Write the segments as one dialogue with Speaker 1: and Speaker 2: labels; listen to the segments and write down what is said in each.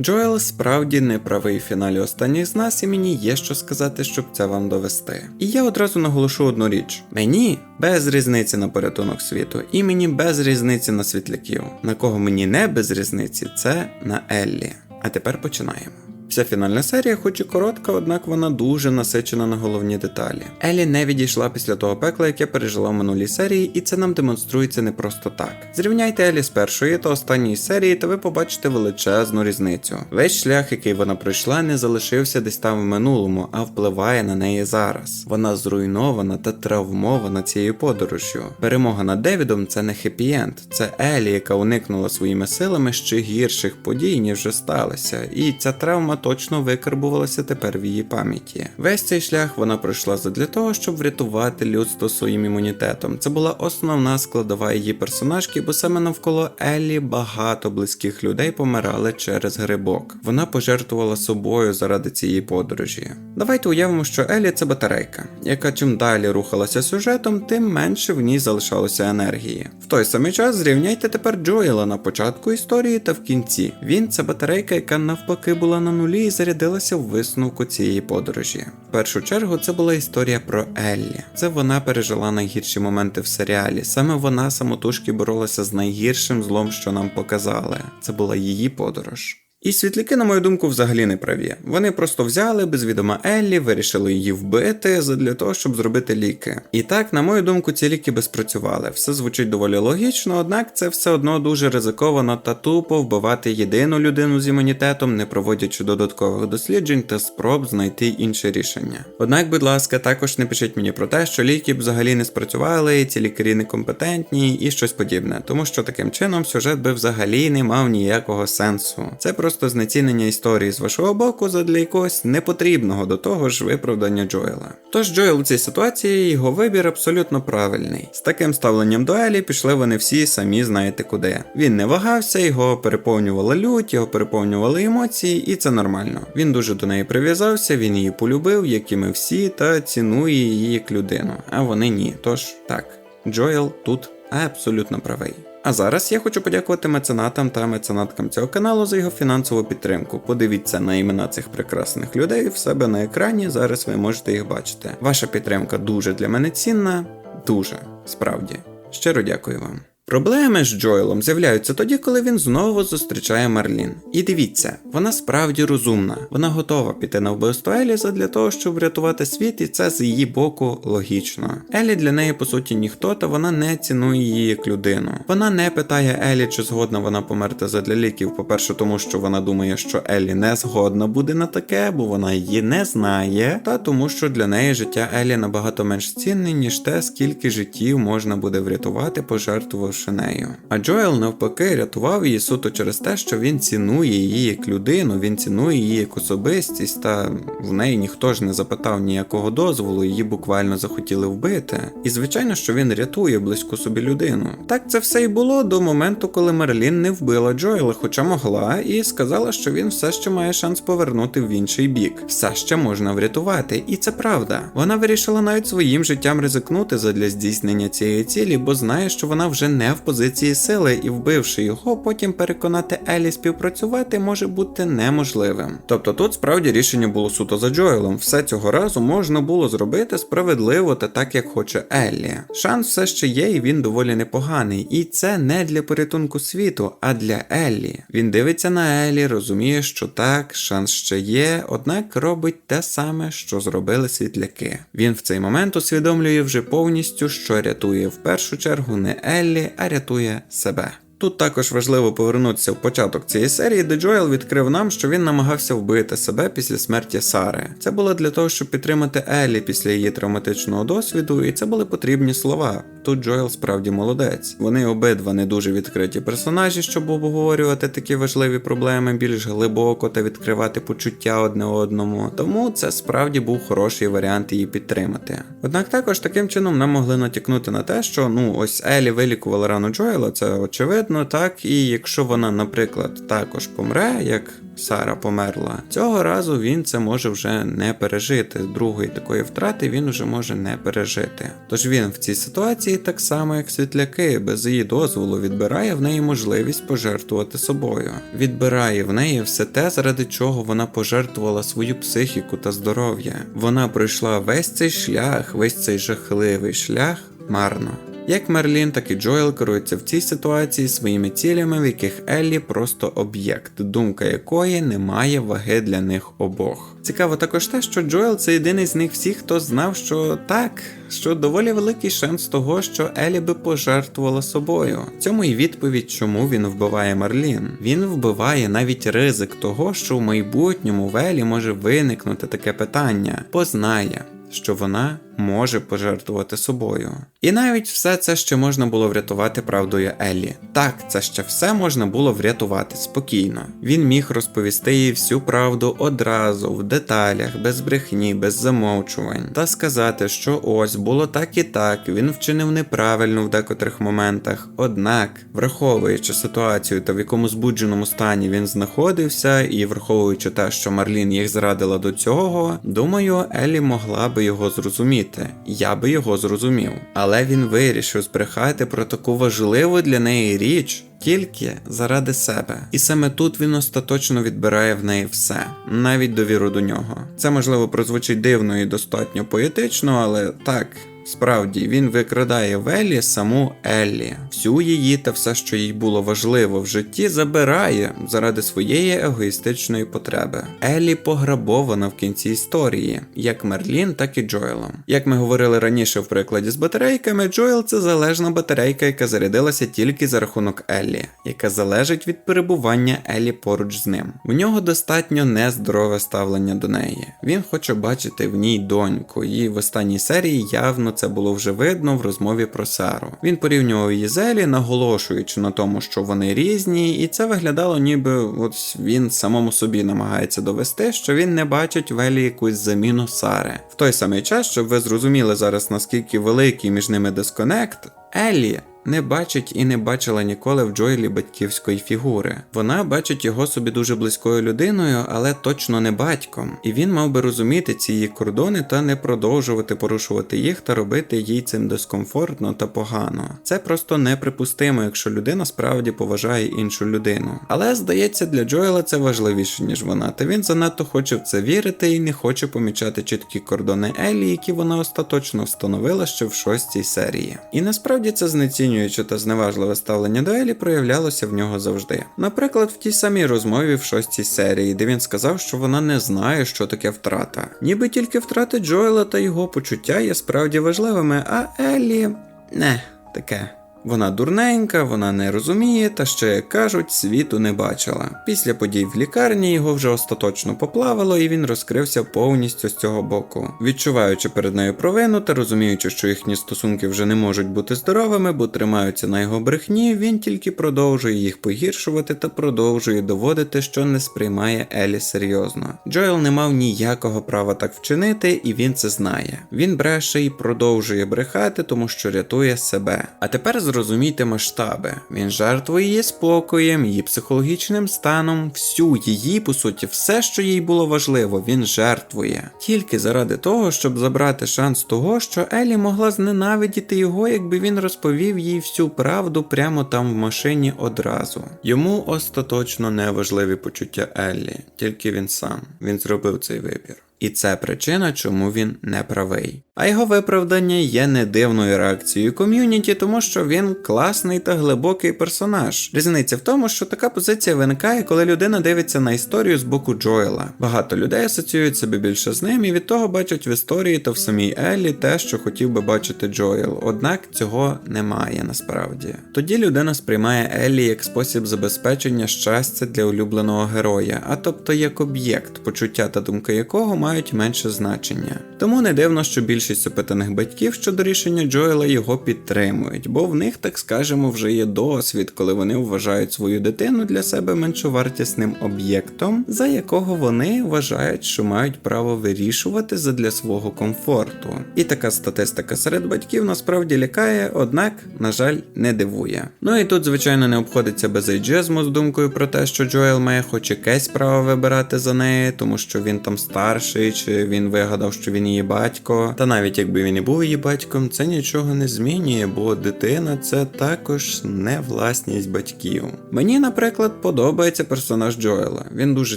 Speaker 1: Джоел справді не правий в фіналі останніх з нас, і мені є що сказати, щоб це вам довести. І я одразу наголошу одну річ: мені без різниці на порятунок світу, і мені без різниці на світляків. На кого мені не без різниці, це на Еллі. А тепер починаємо. Вся фінальна серія, хоч і коротка, однак вона дуже насичена на головні деталі. Елі не відійшла після того пекла, яке пережила в минулій серії, і це нам демонструється не просто так. Зрівняйте Елі з першої та останньої серії, та ви побачите величезну різницю. Весь шлях, який вона пройшла, не залишився десь там в минулому, а впливає на неї зараз. Вона зруйнована та травмована цією подорожжю. Перемога над Девідом це не хеппі-енд, це Елі, яка уникнула своїми силами ще гірших подій, ніж вже сталося, і ця травма точно викарбувалася тепер в її пам'яті. Весь цей шлях вона пройшла задля того, щоб врятувати людство своїм імунітетом. Це була основна складова її персонажки, бо саме навколо Еллі багато близьких людей помирали через грибок. Вона пожертвувала собою заради цієї подорожі. Давайте уявимо, що Еллі це батарейка, яка чим далі рухалася сюжетом, тим менше в ній залишалося енергії. В той самий час зрівняйте тепер Джоела на початку історії та в кінці. Він це батарейка, яка навпаки була на нулі і зарядилася в висновку цієї подорожі. В першу чергу це була історія про Еллі. Це вона пережила найгірші моменти в серіалі. Саме вона самотужки боролася з найгіршим злом, що нам показали. Це була її подорож. І світляки, на мою думку, взагалі не праві. Вони просто взяли без відома Еллі, вирішили її вбити для того, щоб зробити ліки. І так, на мою думку, ці ліки би спрацювали. Все звучить доволі логічно, однак це все одно дуже ризиковано та тупо вбивати єдину людину з імунітетом, не проводячи додаткових досліджень та спроб знайти інше рішення. Однак, будь ласка, також не пишіть мені про те, що ліки б взагалі не спрацювали, ці лікарі некомпетентні і щось подібне, тому що таким чином сюжет би взагалі не мав ніякого сенсу. Це просто знецінення історії з вашого боку задля якогось непотрібного до того ж виправдання Джоела. Тож Джоел у цій ситуації його вибір абсолютно правильний. З таким ставленням до Елі пішли вони всі самі знаєте куди. Він не вагався, його переповнювала лють, його переповнювали емоції, і це нормально. Він дуже до неї прив'язався, він її полюбив, як і ми всі, та цінує її як людину. А вони ні. Тож так, Джоел тут абсолютно правий. А зараз я хочу подякувати меценатам та меценаткам цього каналу за його фінансову підтримку. Подивіться на імена цих прекрасних людей в себе на екрані. Зараз ви можете їх бачити. Ваша підтримка дуже для мене цінна, дуже справді. Щиро дякую вам. Проблеми з Джоелом з'являються тоді, коли він знову зустрічає Марлін. І дивіться, вона справді розумна, вона готова піти на вбивство Елі для того, щоб врятувати світ, і це з її боку логічно. Елі для неї по суті ніхто, та вона не цінує її як людину. Вона не питає Елі, чи згодна вона померти задля ліків. По-перше, тому що вона думає, що Елі не згодна буде на таке, бо вона її не знає, та тому, що для неї життя Елі набагато менш цінне, ніж те, скільки життів можна буде врятувати, пожертвувавши нею. А Джоел навпаки рятував її суто через те, що він цінує її як людину, він цінує її як особистість, та в неї ніхто ж не запитав ніякого дозволу, її буквально захотіли вбити. І звичайно, що він рятує близьку собі людину. Так це все і було до моменту, коли Мерлін не вбила Джоела, хоча могла, і сказала, що він все ще має шанс повернути в інший бік. Все ще можна врятувати, і це правда. Вона вирішила навіть своїм життям ризикнути задля здійснення цієї цілі, бо знає, що вона вже не в позиції сили, і вбивши його, потім переконати Елі співпрацювати може бути неможливим. Тобто тут справді рішення було суто за Джоелом. Все цього разу можна було зробити справедливо та так, як хоче Еллі. Шанс все ще є, і він доволі непоганий. І це не для порятунку світу, а для Еллі. Він дивиться на Еллі, розуміє, що так, шанс ще є, однак робить те саме, що зробили світляки. Він в цей момент усвідомлює вже повністю, що рятує в першу чергу не Еллі, а рятує себе. Тут також важливо повернутися в початок цієї серії, де Джоел відкрив нам, що він намагався вбити себе після смерті Сари. Це було для того, щоб підтримати Еллі після її травматичного досвіду, і це були потрібні слова. Тут Джоел справді молодець. Вони обидва не дуже відкриті персонажі, щоб обговорювати такі важливі проблеми більш глибоко та відкривати почуття одне одному. Тому це справді був хороший варіант її підтримати. Однак також таким чином нам могли натякнути на те, що ну ось Елі вилікувала рану Джоела, це очевидно. Очевидно, так і якщо вона, наприклад, також помре, як Сара померла, цього разу він це може вже не пережити. Другої такої втрати він вже може не пережити. Тож він в цій ситуації так само, як світляки, без її дозволу відбирає в неї можливість пожертвувати собою, відбирає в неї все те, заради чого вона пожертвувала свою психіку та здоров'я. Вона пройшла весь цей шлях, весь цей жахливий шлях марно. Як Мерлін, так і Джоел керуються в цій ситуації своїми цілями, в яких Еллі просто об'єкт, думка якої не має ваги для них обох. Цікаво також те, що Джоел це єдиний з них всіх, хто знав, що так, що доволі великий шанс того, що Еллі би пожертвувала собою. Цьому і відповідь, чому він вбиває Мерлін. Він вбиває навіть ризик того, що в майбутньому в Еллі може виникнути таке питання, бо знає, що вона може пожертвувати собою. І навіть все це ще можна було врятувати правдою Еллі. Так, це ще все можна було врятувати спокійно. Він міг розповісти їй всю правду одразу, в деталях, без брехні, без замовчувань, та сказати, що ось було так і так, він вчинив неправильно в декотрих моментах. Однак, враховуючи ситуацію та в якому збудженому стані він знаходився, і враховуючи те, що Марлін їх зрадила до цього, думаю, Еллі могла би його зрозуміти. Я би його зрозумів. Але він вирішив збрехати про таку важливу для неї річ. Тільки заради себе, і саме тут він остаточно відбирає в неї все, навіть довіру до нього. Це можливо прозвучить дивно і достатньо поетично, але так, Справді, він викрадає в Еллі саму Еллі, всю її та все, що їй було важливо в житті, забирає заради своєї егоїстичної потреби. Еллі пограбована в кінці історії, як Мерлін, так і Джоелом. Як ми говорили раніше в прикладі з батарейками, Джоел це залежна батарейка, яка зарядилася тільки за рахунок Еллі, яка залежить від перебування Еллі поруч з ним. У нього достатньо нездорове ставлення до неї. Він хоче бачити в ній доньку, і в останній серії явно це було вже видно в розмові про Сару. Він порівнював її зелі, наголошуючи на тому, що вони різні, і це виглядало, ніби от він самому собі намагається довести, що він не бачить в Елі якусь заміну Сари. В той самий час, щоб ви зрозуміли зараз наскільки великий між ними дисконект, Елі не бачить і не бачила ніколи в Джоелі батьківської фігури. Вона бачить його собі дуже близькою людиною, але точно не батьком. І він мав би розуміти ці її кордони та не продовжувати порушувати їх та робити їй цим дискомфортно та погано. Це просто неприпустимо, якщо людина справді поважає іншу людину. Але здається, для Джоела це важливіше, ніж вона, та він занадто хоче в це вірити і не хоче помічати чіткі кордони Елі, які вона остаточно встановила ще в шостій серії. І насправді це знецінює знецінююче та зневажливе ставлення до Елі проявлялося в нього завжди. Наприклад, в тій самій розмові в шостій серії, де він сказав, що вона не знає, що таке втрата. Ніби тільки втрати Джоела та його почуття є справді важливими, а Елі не таке. Вона дурненька, вона не розуміє, та ще, як кажуть, світу не бачила. Після подій в лікарні його вже остаточно поплавило, і він розкрився повністю з цього боку. Відчуваючи перед нею провину та розуміючи, що їхні стосунки вже не можуть бути здоровими, бо тримаються на його брехні, він тільки продовжує їх погіршувати та продовжує доводити, що не сприймає Елі серйозно. Джоел не мав ніякого права так вчинити, і він це знає. Він бреше і продовжує брехати, тому що рятує себе. А тепер зрозумійте масштаби. Він жертвує її спокоєм, її психологічним станом, всю її, по суті, все, що їй було важливо, він жертвує. Тільки заради того, щоб забрати шанс того, що Елі могла зненавидіти його, якби він розповів їй всю правду прямо там в машині одразу. Йому остаточно не важливі почуття Еллі, тільки він сам. Він зробив цей вибір. І це причина, чому він не правий. А його виправдання є не дивною реакцією ком'юніті, тому що він класний та глибокий персонаж. Різниця в тому, що така позиція виникає, коли людина дивиться на історію з боку Джоела. Багато людей асоціюють себе більше з ним і від того бачать в історії та в самій Еллі те, що хотів би бачити Джоел. Однак цього немає насправді. Тоді людина сприймає Еллі як спосіб забезпечення щастя для улюбленого героя, а тобто як об'єкт, почуття та думки якого має мають менше значення. Тому не дивно, що більшість опитаних батьків щодо рішення Джоела його підтримують, бо в них, так скажемо, вже є досвід, коли вони вважають свою дитину для себе меншовартісним об'єктом, за якого вони вважають, що мають право вирішувати задля свого комфорту. І така статистика серед батьків насправді лякає, однак, на жаль, не дивує. Ну і тут, звичайно, не обходиться без ейджизму з думкою про те, що Джоел має хоч якесь право вибирати за неї, тому що він там старший, чи він вигадав, що він її батько. Та навіть якби він і був її батьком, це нічого не змінює, бо дитина це також не власність батьків. Мені, наприклад, подобається персонаж Джоела. Він дуже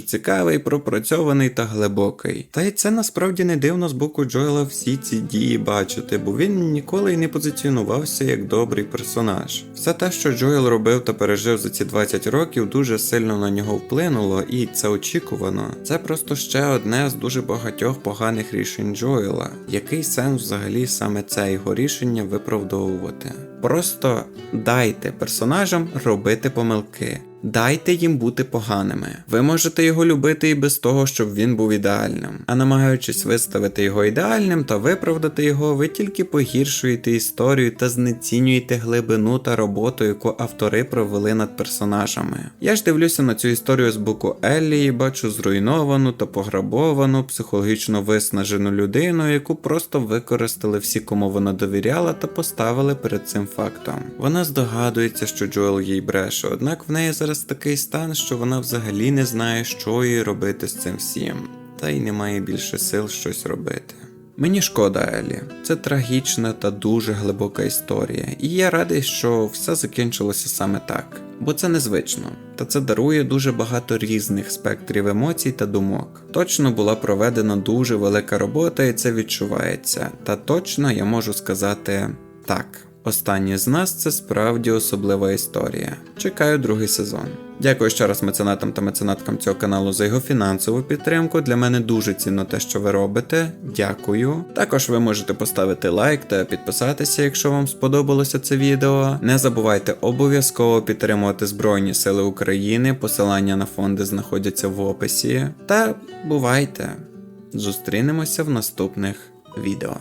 Speaker 1: цікавий, пропрацьований та глибокий. Та й це насправді не дивно з боку Джоела всі ці дії бачити, бо він ніколи й не позиціонувався як добрий персонаж. Все те, що Джоел робив та пережив за ці 20 років, дуже сильно на нього вплинуло, і це очікувано. Це просто ще одне з дуже багатьох поганих рішень Джоела. Який сенс взагалі саме це його рішення виправдовувати? Просто дайте персонажам робити помилки. Дайте їм бути поганими. Ви можете його любити і без того, щоб він був ідеальним. А намагаючись виставити його ідеальним та виправдати його, ви тільки погіршуєте історію та знецінюєте глибину та роботу, яку автори провели над персонажами. Я ж дивлюся на цю історію з боку Еллі і бачу зруйновану та пограбовану, психологічно виснажену людину, яку просто використали всі, кому вона довіряла, та поставили перед цим фактом. Вона здогадується, що Джоел їй бреше, однак в неї зараз такий стан, що вона взагалі не знає, що їй робити з цим всім, та й немає більше сил щось робити. Мені шкода Елі. Це трагічна та дуже глибока історія, і я радий, що все закінчилося саме так, бо це незвично, та це дарує дуже багато різних спектрів емоцій та думок. Точно була проведена дуже велика робота, і це відчувається. Та точно я можу сказати так. Останній з нас це справді особлива історія. Чекаю другий сезон. Дякую ще раз меценатам та меценаткам цього каналу за його фінансову підтримку. Для мене дуже цінно те, що ви робите. Дякую. Також ви можете поставити лайк та підписатися, якщо вам сподобалося це відео. Не забувайте обов'язково підтримувати Збройні Сили України. Посилання на фонди знаходяться в описі. Та бувайте! Зустрінемося в наступних відео.